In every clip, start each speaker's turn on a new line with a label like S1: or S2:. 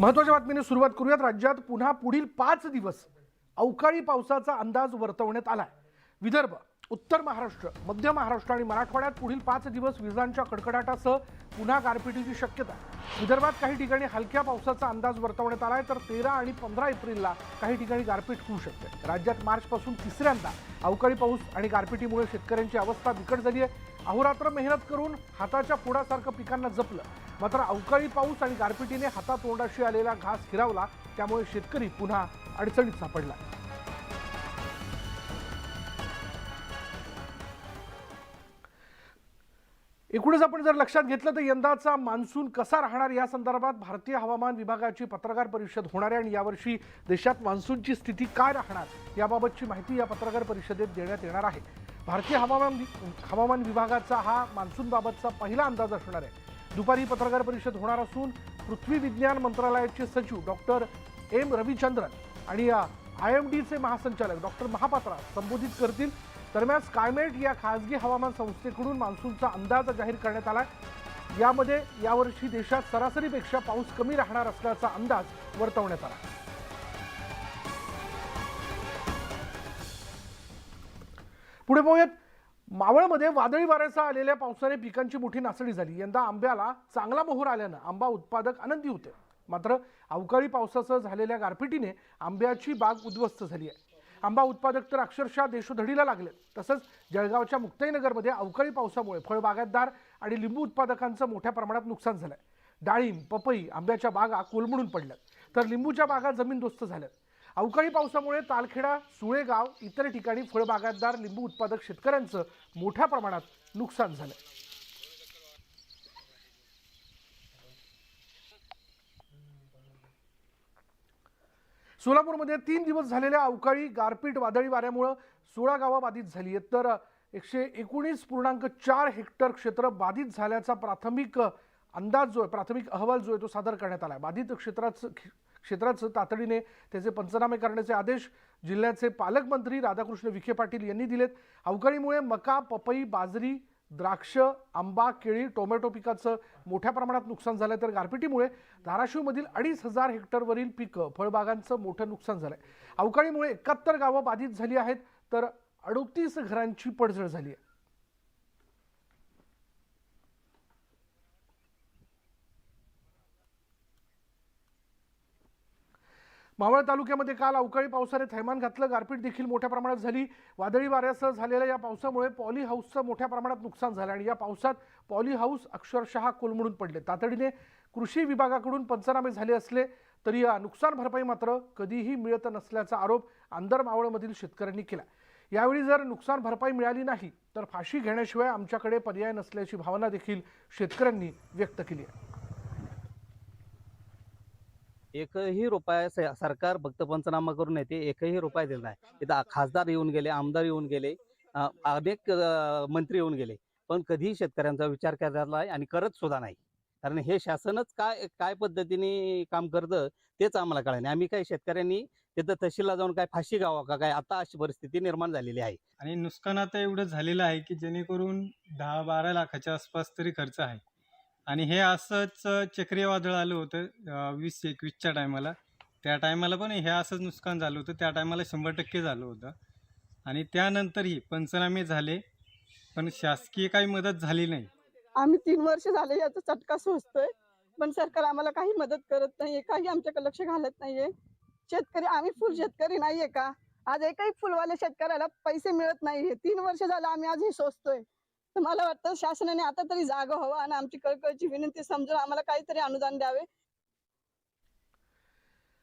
S1: महत्त्वाच्या बातमीने सुरुवात करूयात. राज्यात पुन्हा पुढील पाच दिवस अवकाळी पावसाचा अंदाज वर्तवण्यात आलाय. विदर्भ उत्तर महाराष्ट्र मध्य महाराष्ट्र आणि मराठवाड्यात पुढील पाच दिवस विजांच्या कडकडाटासह पुन्हा गारपिटीची शक्यता विदर्भात काही ठिकाणी हलक्या पावसाचा अंदाज वर्तवण्यात आलाय तर तेरा आणि पंधरा एप्रिलला काही ठिकाणी गारपीट होऊ शकते. राज्यात मार्चपासून तिसऱ्यांदा अवकाळी पाऊस आणि गारपिटीमुळे शेतकऱ्यांची अवस्था बिकट झाली आहे. अहोरात्र मेहनत करून हाताच्या फोडासारखं पिकांना जपलं. मात्र अवकाळी पाऊस आणि गारपिटीने हातातोंडाशी आलेला घास हिरावला त्यामुळे शेतकरी पुन्हा अडचणीत सापडला. एकूणच आपण जर लक्षात घेतलं तर यंदाचा मान्सून कसा राहणार या संदर्भात भारतीय हवामान विभागाची पत्रकार परिषद होणार आहे आणि यावर्षी देशात मान्सूनची स्थिती काय राहणार याबाबतची माहिती या पत्रकार परिषदेत देण्यात येणार आहे. भारतीय हवामान वि- हवामान विभागाचा हा मान्सूनबाबतचा पहिला अंदाज असणार आहे. दुपारी पत्रकार परिषद होणार असून पृथ्वी विज्ञान मंत्रालयाचे सचिव डॉक्टर एम रविचंद्रन आणि आय एम डीचे महासंचालक डॉक्टर महापात्रा संबोधित करतील. दरम्यान स्कायमेट या खासगी हवामान संस्थेकडून मान्सूनचा अंदाज जाहीर करण्यात आला यामध्ये यावर्षी देशात सरासरीपेक्षा पाऊस कमी राहणार असल्याचा अंदाज वर्तवण्यात आला. पुढे पाहूयात मावळमध्ये वादळी वाऱ्यासह आलेल्या पावसाने पिकांची मोठी नासडी झाली. यंदा आंब्याला चांगला मोहर आल्यानं आंबा उत्पादक आनंदी होते. मात्र अवकाळी पावसासह झालेल्या गारपिटीने आंब्याची बाग उद्ध्वस्त झाली आहे. आंबा उत्पादक तर अक्षरशः देशोधडीला लागले. तसंच जळगावच्या मुक्ताईनगरमध्ये अवकाळी पावसामुळे फळबागायतदार आणि लिंबू उत्पादकांचं मोठ्या प्रमाणात नुकसान झालंय. डाळिंब पपई आंब्याच्या बागा कोलमडून पडल्यात. तर लिंबूच्या बागा जमीनदोस्त झाल्यात. अवकाळी पावसामुळे तालखेडा सुळेगाव इतर ठिकाणी फळबागायतदार लिंबू उत्पादक शेतकऱ्यांचं मोठ्या प्रमाणात नुकसान झालं सोलापूरमध्ये तीन दिवस झालेल्या अवकाळी गारपीट वादळी वाऱ्यामुळं सोळा गावं बाधित झाली आहेत. तर एकशे एकोणीस पूर्णांक चार हेक्टर क्षेत्र बाधित झाल्याचा प्राथमिक अंदाज जो आहे प्राथमिक अहवाल जो आहे तो सादर करण्यात आला आहे. बाधित क्षेत्राचं क्षेत्राचं तातडीने त्याचे पंचनामे करण्याचे आदेश जिल्ह्याचे पालकमंत्री राधाकृष्ण विखे पाटील यांनी दिलेत. अवकाळीमुळे मका पपई बाजरी द्राक्ष आंबा केळी टोमॅटो पिकाचं मोठ्या प्रमाणात नुकसान झालं तर गारपिटीमुळे धाराशिवमधील अडीच हजार हेक्टरवरील पिकं फळबागांचं मोठं नुकसान झालं आहे अवकाळीमुळे एकाहत्तर गावं बाधित झाली आहेत तर अडोतीस घरांची पडझड झाली आहे मावळ तालुक्यामध्ये काल अवकाळी पावसाने थैमान घातलं. गारपीट देखील मोठ्या प्रमाणात झाली. वादळी वाऱ्यासह झालेल्या या पावसामुळे पॉली हाऊसचं मोठ्या प्रमाणात नुकसान झालं आणि या पावसात पॉली हाऊस अक्षरशः कोलमडून पडले. तातडीने कृषी विभागाकडून पंचनामे झाले असले तरी या नुकसान भरपाई मात्र कधीही मिळत नसल्याचा आरोप आंदर मावळमधील शेतकऱ्यांनी केला. यावेळी जर नुकसान भरपाई मिळाली नाही तर फाशी घेण्याशिवाय आमच्याकडे पर्याय नसल्याची भावना देखील शेतकऱ्यांनी व्यक्त केली आहे.
S2: एकही रुपया स- सरकार फक्त पंचनामा करून येते एकही रुपया दिला नाही. इथं खासदार येऊन गेले आमदार येऊन गेले अ, अनेक अ, मंत्री येऊन गेले. पण कधीही शेतकऱ्यांचा विचार करायला नाही आणि करत सुद्धा नाही. कारण हे शासनच काय काय पद्धतीने काम करतं तेच आम्हाला कळलं नाही आम्ही काय शेतकऱ्यांनी तिथं तहसीलला जाऊन काय फाशी गावा का काय? आता अशी परिस्थिती निर्माण झालेली आहे.
S3: आणि नुकसान आता एवढं झालेलं आहे की जेणेकरून दहा बारा लाखाच्या आसपास तरी खर्च आहे. आणि हे असंच चक्रीवादळ आलं होतं वीस एकवीसच्या टायमाला. त्या टायमाला पण हे असंच नुकसान झालं होतं. त्या टायमाला शंभर टक्के झालं होतं. आणि त्यानंतरही पंचनामे झाले पण शासकीय काही मदत झाली नाही.
S4: आम्ही तीन वर्ष झाले याचा चटका सोसतोय पण सरकार आम्हाला काही मदत करत नाहीये काही आमच्याकडे लक्ष घालत नाहीये. शेतकरी आम्ही फुल शेतकरी नाहीये का? आज एकही फुलवाल्या शेतकऱ्याला पैसे मिळत नाहीये. तीन वर्ष झालं आम्ही आज हे सोसतोय. तर मला वाटतं शासनाने आता तरी जागा हवा आणि आमची कळकळची विनंती समजून आम्हाला काहीतरी अनुदान द्यावे.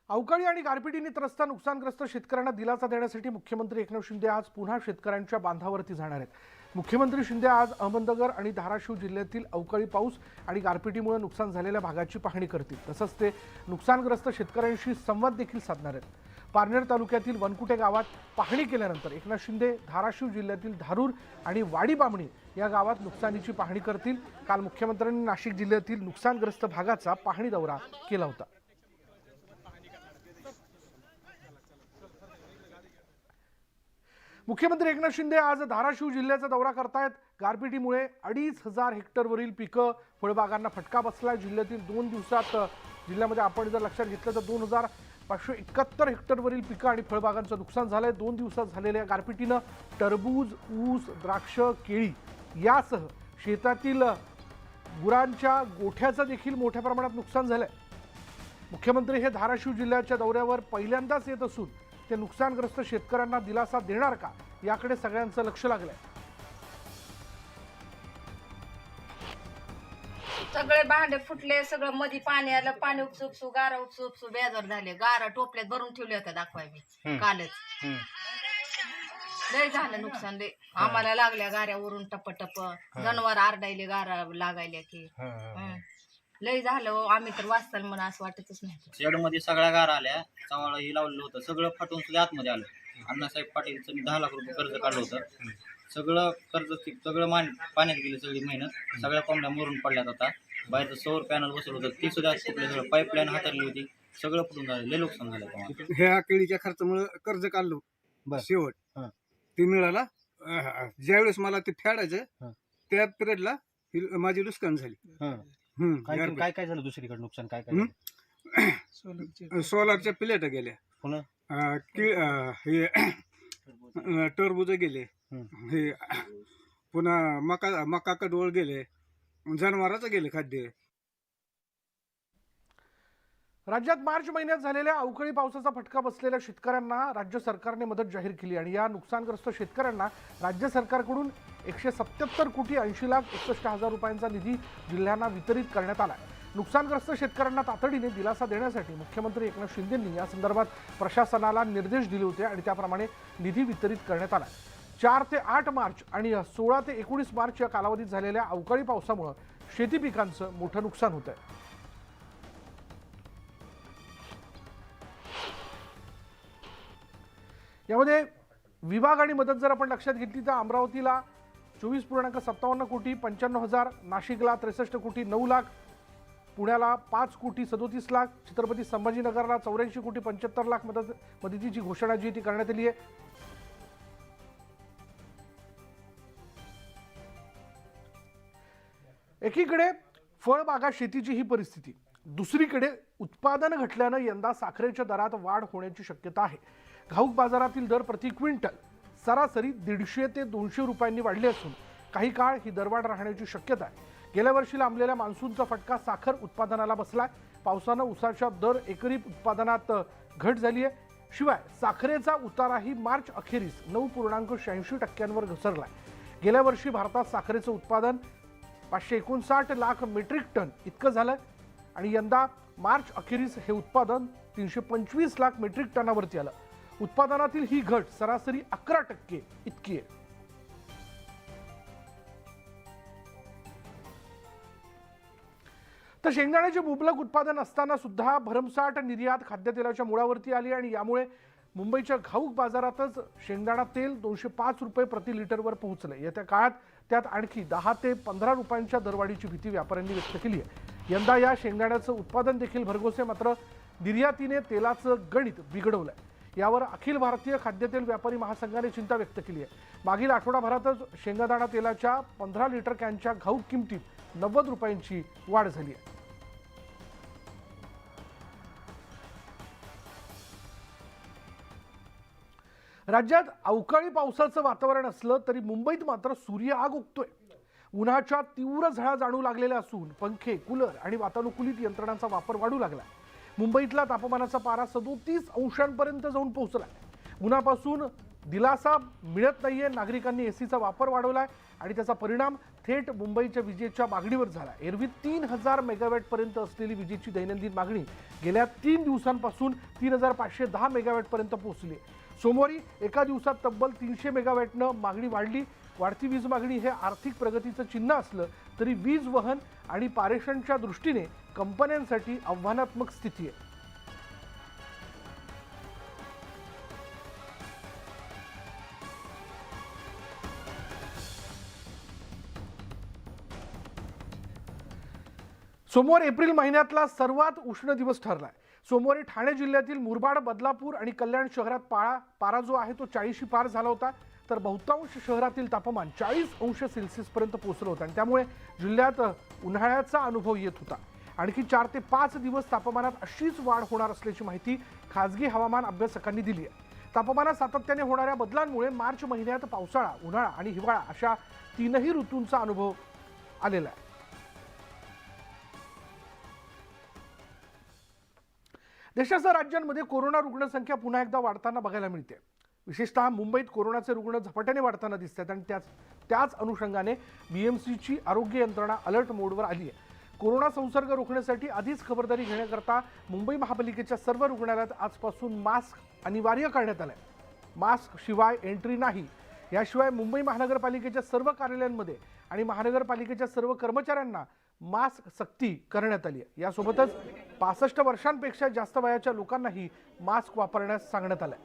S1: अवकाळी आणि गारपिटीने त्रस्त नुकसानग्रस्त शेतकऱ्यांना दिलासा देण्यासाठी मुख्यमंत्री एकनाथ शिंदे आज पुन्हा शेतकऱ्यांच्या बांधावरती जाणार आहेत. मुख्यमंत्री शिंदे आज अहमदनगर आणि धाराशिव जिल्ह्यातील अवकाळी पाऊस आणि गारपिटीमुळे नुकसान झालेल्या भागाची पाहणी करतील. तसंच ते नुकसानग्रस्त शेतकऱ्यांशी संवाद देखील साधणार आहेत. पारनेर तालुक्यातील वनकुटे गावात पाहणी केल्यानंतर एकनाथ शिंदे धाराशिव जिल्ह्यातील धारूर आणि वाडीबामणी या गावात नुकसानीची पाहणी करतील. काल मुख्यमंत्र्यांनी नाशिक जिल्ह्यातील नुकसानग्रस्त भागाचा पाहणी दौरा केला होता. मुख्यमंत्री एकनाथ शिंदे आज धाराशिव जिल्ह्याचा दौरा करतायत. गारपिटीमुळे अडीच हजार हेक्टरवरील पिकं फळबागांना फटका बसला जिल्ह्यातील दोन दिवसात जिल्ह्यामध्ये आपण जर लक्षात घेतलं तर दोन हजार पाचशे एकाहत्तर हेक्टरवरील पिकं आणि फळबागांचं नुकसान झालंय. दोन दिवसात झालेल्या गारपिटीनं टरबूज ऊस द्राक्ष केळी यासह शेतातील गुरांच्या गोठ्याचं देखील मोठ्या प्रमाणात नुकसान झालंय. मुख्यमंत्री हे धाराशिव जिल्ह्याच्या दौऱ्यावर पहिल्यांदाच येत असून ते नुकसानग्रस्त शेतकऱ्यांना दिलासा देणार का याकडे सगळ्यांचं लक्ष लागलंय.
S5: सगळे भांडे फुटले सगळं मध्ये पाणी आलं पाणी उपसू उपसू गारा उपसू उपसू बेजार झाले. गारा टोपल्यात भरून ठेवले होत्या दाखवाय मी कालच. लय झालं नुकसान लय. आम्हाला लागल्या गाऱ्यावरून टप टप जनावर आरडायले गारा लागायल्या की. हं. लय झालं हो, आम्ही तर वाचताल म्हणून असं वाटतच नाही
S6: शेडमध्ये सगळ्या गारा आल्या चव्हाळा ही लावलेलं होतं सगळं फाटून सुद्धा आतमध्ये आलं. अण्णासाहेब पाटीलचं मी दहा लाख रुपये कर्ज काढलं होतं. सगळं कर्ज सगळं मान पाण्यात गेली सगळी मेहनत. सगळ्या कोंबड्या मरून पडल्यात आता. बाहेरचं सौर पॅनल बसवलं होतं. ती सुद्धा फुटलं सगळं पाईपलाईन हाताळली होती. सगळं फुटून झालं. लय नुकसान झालं तेव्हा.
S7: ह्या केळीच्या खर्चामुळे कर्ज काढलो. शेवट. ते मिळाला अं, ज्यावेळेस मला ते फेडायचं त्या पिरियडला माझी नुकसान झाली. हम्म,
S8: काय
S7: गारपीट.
S8: काय काय झालं दुसरीकडे नुकसान? काय काय
S7: हं?
S8: झालं?
S7: सोलारच्या प्लेट गेल्या.
S8: पुन्हा?
S7: अं, कि- अं, हे अं, टरबूज गेले.
S8: हं.
S7: हे पुन्हा मका मका कडवळ गेले. जनावराचं गेले खाद्य.
S1: राज्यात मार्च महिन्यात झालेल्या अवकाळी पावसाचा फटका बसलेल्या शेतकऱ्यांना राज्य सरकारने मदत जाहीर केली आणि या नुकसानग्रस्त शेतकऱ्यांना राज्य सरकारकडून एकशे सत्याहत्तर कोटी ऐंशी लाख एकसष्ट हजार रुपयांचा निधी जिल्ह्यांना वितरित करण्यात आला नुकसानग्रस्त शेतकऱ्यांना तातडीने दिलासा देण्यासाठी मुख्यमंत्री एकनाथ शिंदेंनी या संदर्भात प्रशासनाला निर्देश दिले होते आणि त्याप्रमाणे निधी वितरित करण्यात आला चार ते आठ मार्च आणि सोळा ते एकोणीस मार्च या कालावधीत झालेल्या अवकाळी पावसामुळे शेती पिकांचं मोठं नुकसान होत आहे यामध्ये विभाग आणि मदत जर आपण लक्षात घेतली तर अमरावतीला चोवीस पूर्णांक सत्तावन्न कोटी पंच्याण्णव हजार नाशिकला त्रेसष्ट कोटी नऊ लाख पुण्याला पाच कोटी सदोतीस लाख छत्रपती संभाजीनगरला चौऱ्याऐंशी कोटी पंच्याहत्तर लाख मदत मदतीची घोषणा जी ती करण्यात आली आहे. एकीकडे फळबागा शेतीची ही परिस्थिती दुसरीकडे उत्पादन घटल्यानं यंदा साखरेच्या दरात वाढ होण्याची शक्यता आहे. घाऊक बाजारातील दर प्रति क्विंटल सरासरी दीडशे ते दोनशे रुपयांनी वाढले असून काही काळ ही दरवाढ राहण्याची शक्यता आहे. गेल्या वर्षी लांबलेल्या मान्सूनचा फटका साखर उत्पादनाला बसलाय. पावसानं उसाच्या दर एकरी उत्पादनात घट झाली आहे. शिवाय साखरेचा उताराही मार्च अखेरीस नऊ पूर्णांक शहाऐंशी टक्क्यांवर घसरलाय. गेल्या वर्षी भारतात साखरेचं उत्पादन पाचशे एकोणसाठ लाख मेट्रिक टन इतकं झालं आणि यंदा मार्च अखेरीस हे उत्पादन तीनशे पंचवीस लाख मेट्रिक टनावरती आलं. उत्पादनातील ही घट सरासरी अकरा टक्के इतकी आहे. तर शेंगदाण्याचे मुबलक उत्पादन असताना सुद्धा भरमसाठ निर्यात खाद्यतेलाच्या मुळावरती आली आणि यामुळे मुंबईच्या घाऊक बाजारातच शेंगदाणा तेल दोनशे पाच रुपये प्रति लिटरवर पोहोचले येत्या काळात त्यात आणखी दहा ते पंधरा रुपयांच्या दरवाढीची भीती व्यापाऱ्यांनी व्यक्त केली आहे. यंदा या शेंगदाण्याचं उत्पादन देखील भरघोस आहे मात्र निर्यातीने तेलाचं गणित बिघडवलं आहे यावर अखिल भारतीय खाद्यतेल व्यापारी महासंघाने चिंता व्यक्त केली आहे. मागील आठवडाभरातच शेंगादाणा तेलाच्या पंधरा लिटर कॅनच्या घाऊक किमतीत नव्वद रुपयांची वाढ झाली आहे. राज्यात अवकाळी पावसाचं वातावरण असलं तरी मुंबईत मात्र सूर्य आग उगतोय. उन्हाच्या तीव्र झळा जाणू लागलेल्या असून पंखे कूलर आणि वातानुकूलित यंत्रणांचा वापर वाढू लागला. मुंबईतला तापमानाचा पारा सदोतीस अंशांपर्यंत जाऊन पोहोचला उन्हापासून दिलासा मिळत नाहीये नागरिकांनी एसीचा वापर वाढवलाय आणि त्याचा परिणाम थेट मुंबईच्या विजेच्या मागणीवर झाला. एरवी तीन हजार मेगावॅटपर्यंत असलेली विजेची दैनंदिन मागणी गेल्या तीन दिवसांपासून तीन हजार पाचशे दहा मेगावॅटपर्यंत पोहोचली सोमवारी एका दिवसात तब्बल तीनशे मेगावॅटनं मागणी वाढली. वाढती वीज मागणी हे आर्थिक प्रगतीचं चिन्ह असलं तरी वीज वहन आणि पारेषणच्या दृष्टीने कंपन्यांसाठी आव्हानात्मक स्थिती आहे. सोमवार एप्रिल महिन्यातला सर्वात उष्ण दिवस ठरलाय. सोमवारी ठाणे जिल्ह्यातील मुरबाड बदलापूर आणि कल्याण शहरात पाळा पारा जो आहे तो चाळीसशी पार झाला होता. तर बहुतांश शहरातील तापमान चाळीस अंश सेल्सिअसपर्यंत पोहोचलं होतं आणि त्यामुळे जिल्ह्यात उन्हाळ्याचा अनुभव येत होता. आणखी चार ते पाच दिवस तापमानात अशीच वाढ होणार असल्याची माहिती खासगी हवामान अभ्यासकांनी दिली आहे. तापमानात सातत्याने होणाऱ्या बदलांमुळे मार्च महिन्यात पावसाळा उन्हाळा आणि हिवाळा अशा तीनही ऋतूंचा अनुभव आलेला आहे. देशासह राज्यांमध्ये कोरोना रुग्णसंख्या पुन्हा एकदा वाढताना बघायला मिळते. विशेषतः मुंबईत कोरोनाचे रुग्ण झपाट्याने वाढताना दिसत आहेत आणि त्याच त्याच अनुषंगाने बीएमसीची आरोग्य यंत्रणा अलर्ट मोडवर आली आहे. कोरोना संसर्ग रोखण्यासाठी आधीच खबरदारी घेण्याकरता मुंबई महापालिकेच्या सर्व रुग्णालयात आजपासून मास्क अनिवार्य करण्यात आलं आहे मास्क शिवाय एंट्री नाही. याशिवाय मुंबई महानगरपालिकेच्या सर्व कार्यालयांमध्ये आणि महानगरपालिकेच्या सर्व कर्मचाऱ्यांना मास्क सक्ती करण्यात आली आहे. यासोबतच पासष्ट वर्षांपेक्षा जास्त वयाच्या लोकांनाही मास्क वापरण्यास सांगण्यात आलं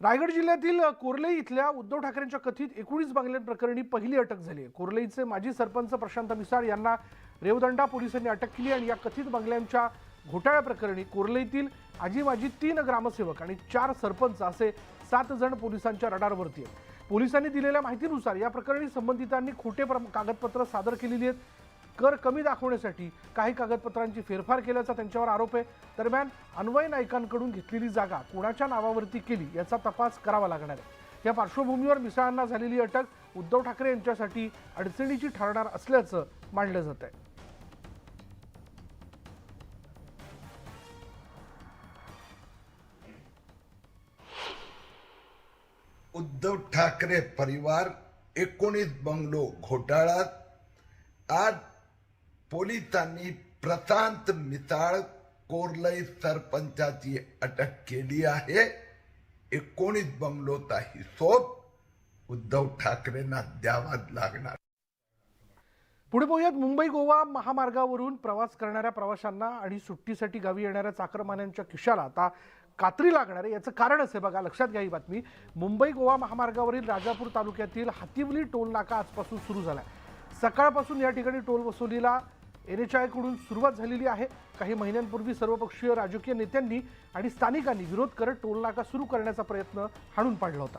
S1: रायगड जिल्ह्यातील कोर्ले इथल्या उद्धव ठाकरेंच्या कथित एकोणीस बंगल्यांप्रकरणी पहिली अटक झाली आहे. कोर्लईचे माजी सरपंच प्रशांत मिसाळ यांना रेवदंडा पोलिसांनी अटक केली आणि या कथित बंगल्यांच्या घोटाळ्याप्रकरणी कोर्लेतील आजी माजी तीन ग्रामसेवक आणि चार सरपंच असे सात जण पोलिसांच्या रडारवरती आहेत. पोलिसांनी दिलेल्या माहितीनुसार या प्रकरणी संबंधितांनी खोटे प्र कागदपत्र सादर केलेली आहेत. कर कमी दाखवण्यासाठी काही कागदपत्रांची फेरफार केल्याचा त्यांच्यावर आरोप आहे. दरम्यान अन्वय नाईकांकडून घेतलेली जागा कोणाच्या नावावरती केली याचा तपास करावा लागणार आहे. या पार्श्वभूमीवर मिसाळांना झालेली अटक उद्धव ठाकरे यांच्यासाठी अडचणीची ठरणार असल्याचं मानलं जात आहे
S9: उद्धव ठाकरे परिवार एकोणीस बंगलो घोटाळ्यात आज पोलिसांनी प्रशांत मिसाळ कोरलई सरपंचाची अटक केली आहे. एकोणीस बंगलोचा हिशोब उद्धव ठाकरेंना द्यावाच लागणार.
S1: पुढे पाहूयात मुंबई गोवा महामार्गावरून प्रवास करणाऱ्या प्रवाशांना आणि सुट्टीसाठी गावी येणाऱ्या चाकरमान्यांच्या खिशाला. आता कात्री लागणार आहे. याचं कारणच आहे बघा. लक्षात घ्या ही बातमी. मुंबई गोवा महामार्गावरील राजापूर तालुक्यातील हातिवली टोल नाका आजपासून सुरू झाला आहे सकाळपासून या ठिकाणी टोल वसुलीला एन एच आयकडून सुरुवात झालेली आहे. काही महिन्यांपूर्वी सर्वपक्षीय राजकीय नेत्यांनी आणि स्थानिकांनी विरोध करत टोल नाका सुरू करण्याचा प्रयत्न हाणून पाडला होता.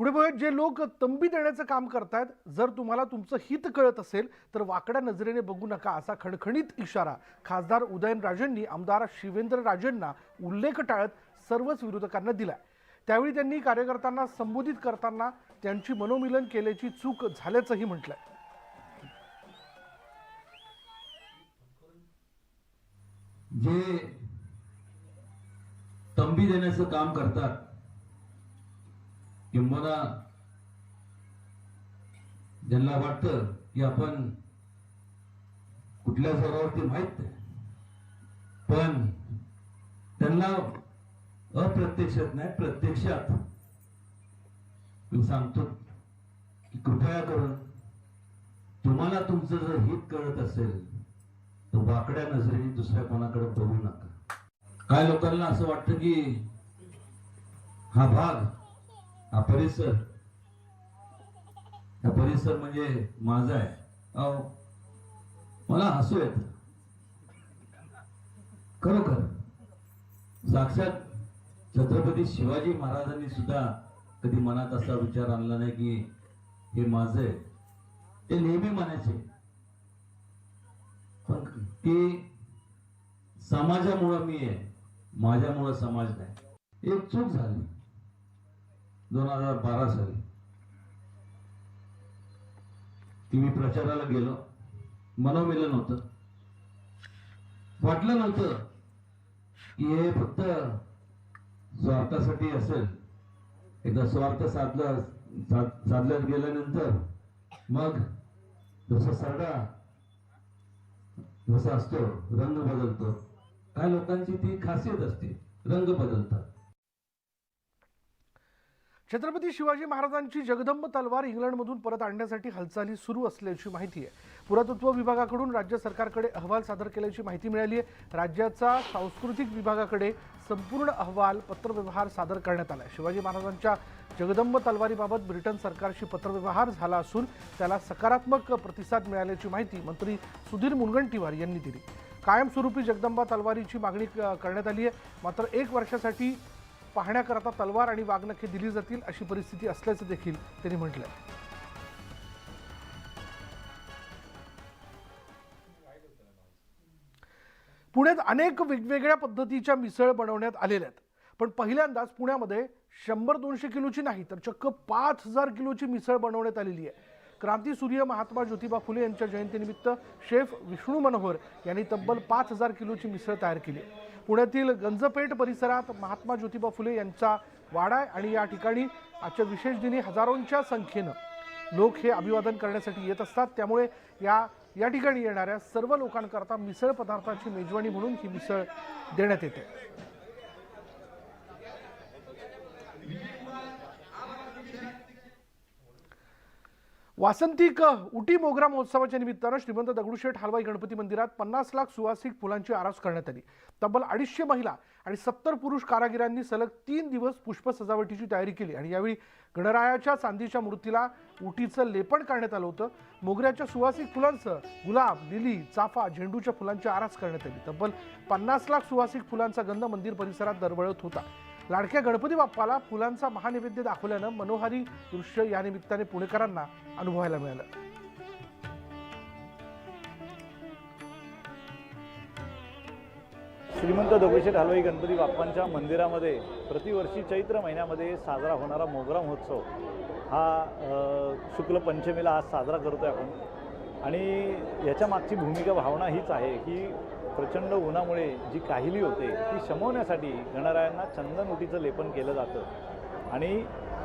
S1: पुढे बघा जे लोक तंबी देण्याचं काम करतायत जर तुम्हाला तुमचं हित कळत असेल तर वाकड्या नजरेने बघू नका असा खणखणीत इशारा. खासदार उदयनराजेंनी आमदार शिवेंद्र राजेंना उल्लेख टाळत सर्वच विरोधकांना दिलाय. त्यावेळी त्यांनी कार्यकर्त्यांना संबोधित करताना त्यांची मनोमिलन केल्याची चूक झाल्याचंही म्हटलंय.
S10: जे तंबी देण्याचं काम करतात किंबहुना ज्यांना वाटतं की आपण कुठल्या जोरावरती माहीत नाही पण त्यांना अप्रत्यक्षात नाही प्रत्यक्षात मी सांगतो की कृपया करून तुम्हाला तुमचं जर हित कळत असेल तर वाकड्या नजरेने दुसऱ्या कोणाकडे बघू नका. काय लोकांना असं वाटतं की हा भाग हा परिसर. हा परिसर म्हणजे माझा आहे. अहो मला हसू येत. खरोखर. साक्षात छत्रपती शिवाजी महाराजांनी सुद्धा कधी मनात असा विचार आणला नाही की हे माझं आहे. ते नेहमी म्हणायचे. पण ते समाजामुळं मी आहे. माझ्यामुळं समाज नाही. एक चूक झाली. दोन हजार बारा साली. ती मी प्रचाराला गेलो. मनोमिलन होतं. वाटलं नव्हतं की हे फक्त स्वार्थासाठी असेल. एकदा स्वार्थ साधला साध- साधल्यात गेल्यानंतर मग जसा सरडा जसा असतो रंग बदलतो. काय लोकांची ती खासियत असते रंग बदलतात.
S1: छत्रपती शिवाजी महाराजांची जगदंब तलवार इंग्लंडमधून परत आणण्यासाठी हालचाली सुरू असल्याची माहिती आहे. पुरातत्व विभागाकडून राज्य सरकारकडे अहवाल सादर केल्याची माहिती मिळाली आहे. राज्याचा सांस्कृतिक विभागाकडे संपूर्ण अहवाल पत्रव्यवहार सादर करण्यात आला आहे. शिवाजी महाराजांच्या जगदंब तलवारीबाबत ब्रिटन सरकारशी पत्रव्यवहार झाला असून त्याला सकारात्मक प्रतिसाद मिळाल्याची माहिती मंत्री सुधीर मुनगंटीवार यांनी दिली. कायमस्वरूपी जगदंबा तलवारीची मागणी क- करण्यात आली आहे. मात्र एक वर्षासाठी पाहण्याकरता तलवार आणि वाघनखे दिली जातील अशी परिस्थिती असल्याचं देखील त्यांनी म्हटलंय. पुण्यात अनेक वेगवेगळ्या पद्धतीच्या मिसळ बनवण्यात आलेल्या आहेत. पण पहिल्यांदाच पुण्यामध्ये शंभर दोनशे किलोची नाही तर चक्क पाच हजार किलोची मिसळ बनवण्यात आलेली आहे. क्रांती सूर्य महात्मा ज्योतिबा फुले यांच्या जयंतीनिमित्त शेफ विष्णू मनोहर यांनी तब्बल पाच हजार किलोची मिसळ तयार केली आहे. पुण्यातील गंजपेठ परिसरात महात्मा ज्योतिबा फुले यांचा वाडा आहे आणि या ठिकाणी आजच्या विशेष दिनी हजारोंच्या संख्येनं लोक हे अभिवादन करण्यासाठी येत असतात. त्यामुळे या या ठिकाणी येणाऱ्या सर्व लोकांकरता मिसळ पदार्थाची मेजवानी म्हणून ही मिसळ देण्यात येते. वासंतिक उटी मोगरा महोत्सवाच्या निमित्तानं श्रीमंत दगडूशेठ हलवाई गणपती मंदिरात पन्नास लाख सुवासिक फुलांची आरास करण्यात आली. तब्बल अडीचशे महिला आणि सत्तर पुरुष कारागिरांनी सलग तीन दिवस पुष्प सजावटीची तयारी केली आणि यावेळी गणरायाच्या चांदीच्या मूर्तीला उटीचं लेपण करण्यात आलं होतं. मोगऱ्याच्या सुवासिक फुलांचं गुलाब लिली चाफा झेंडूच्या फुलांची आरास करण्यात आली. तब्बल पन्नास लाख सुवासिक फुलांचा गंध मंदिर परिसरात दरवळत होता. लाडक्या गणपती बाप्पाला फुलांचा महानैवेद्य दाखवल्यानं मनोहारी दृश्य या निमित्ताने पुणेकरांना अनुभवायला मिळालं.
S11: श्रीमंत दगडूशेठ हलवाई गणपती बाप्पांच्या मंदिरामध्ये प्रतिवर्षी चैत्र महिन्यामध्ये साजरा होणारा मोगरा महोत्सव हा शुक्ल पंचमीला आज साजरा करतो आहे आपण. आणि याच्या मागची भूमिका भावना हीच आहे की प्रचंड उन्हामुळे जी काहिली होते ती शमवण्यासाठी गणरायांना चंदन उटीचं लेपन केलं जातं. आणि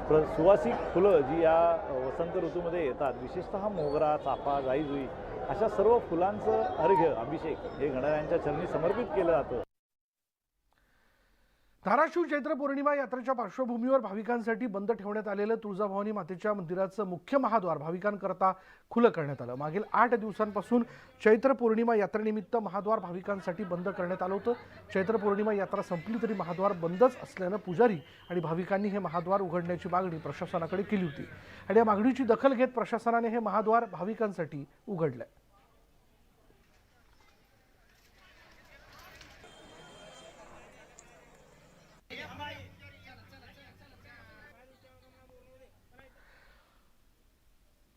S11: प्र सुवासिक फुलं जी या वसंत ऋतूमध्ये येतात विशेषतः मोगरा चाफा जाईजुई अशा सर्व फुलांचं अर्घ्य अभिषेक हे गणरायांच्या चरणी समर्पित केलं जातं.
S1: धाराशिव चैत्र पौर्णिमा यात्रेच्या पार्श्वभूमीवर भाविकांसाठी बंद ठेवण्यात आलेलं तुळजाभवानी मातेच्या मंदिराचं मुख्य महाद्वार भाविकांकरता खुलं करण्यात आलं. मागील आठ दिवसांपासून चैत्र पौर्णिमा यात्रेनिमित्त महाद्वार भाविकांसाठी बंद करण्यात आलं होतं. चैत्र पौर्णिमा यात्रा संपली तरी महाद्वार बंदच असल्यानं पुजारी आणि भाविकांनी हे महाद्वार उघडण्याची मागणी प्रशासनाकडे केली होती. आणि या मागणीची दखल घेत प्रशासनाने हे महाद्वार भाविकांसाठी उघडलंय.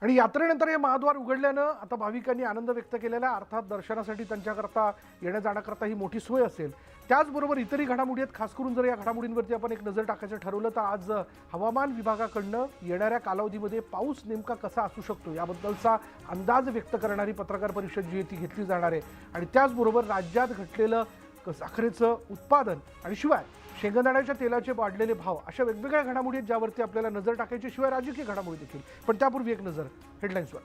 S1: आणि यात्रेनंतर हे महाद्वार उघडल्यानं आता भाविकांनी आनंद व्यक्त केलेला अर्थात दर्शनासाठी त्यांच्याकरता येण्या जाण्याकरता ही मोठी सोय असेल. त्याचबरोबर इतरही घडामोडी आहेत. खास करून जर या घडामोडींवरती आपण एक नजर टाकायचं ठरवलं तर आज हवामान विभागाकडनं येणाऱ्या कालावधीमध्ये पाऊस नेमका कसा असू शकतो याबद्दलचा अंदाज व्यक्त करणारी पत्रकार परिषद जी आहे ती घेतली जाणार आहे. आणि त्याचबरोबर राज्यात घटलेलं क- साखरेचं उत्पादन. आणि शिवाय शेंगदाण्याच्या तेलाचे वाढलेले भाव अशा वेगवेगळ्या घडामोडी आहेत ज्यावरती आपल्याला नजर टाकायची शिवाय राजकीय घडामोडी देखील. पण त्यापूर्वी एक नजर हेडलाईन्सवर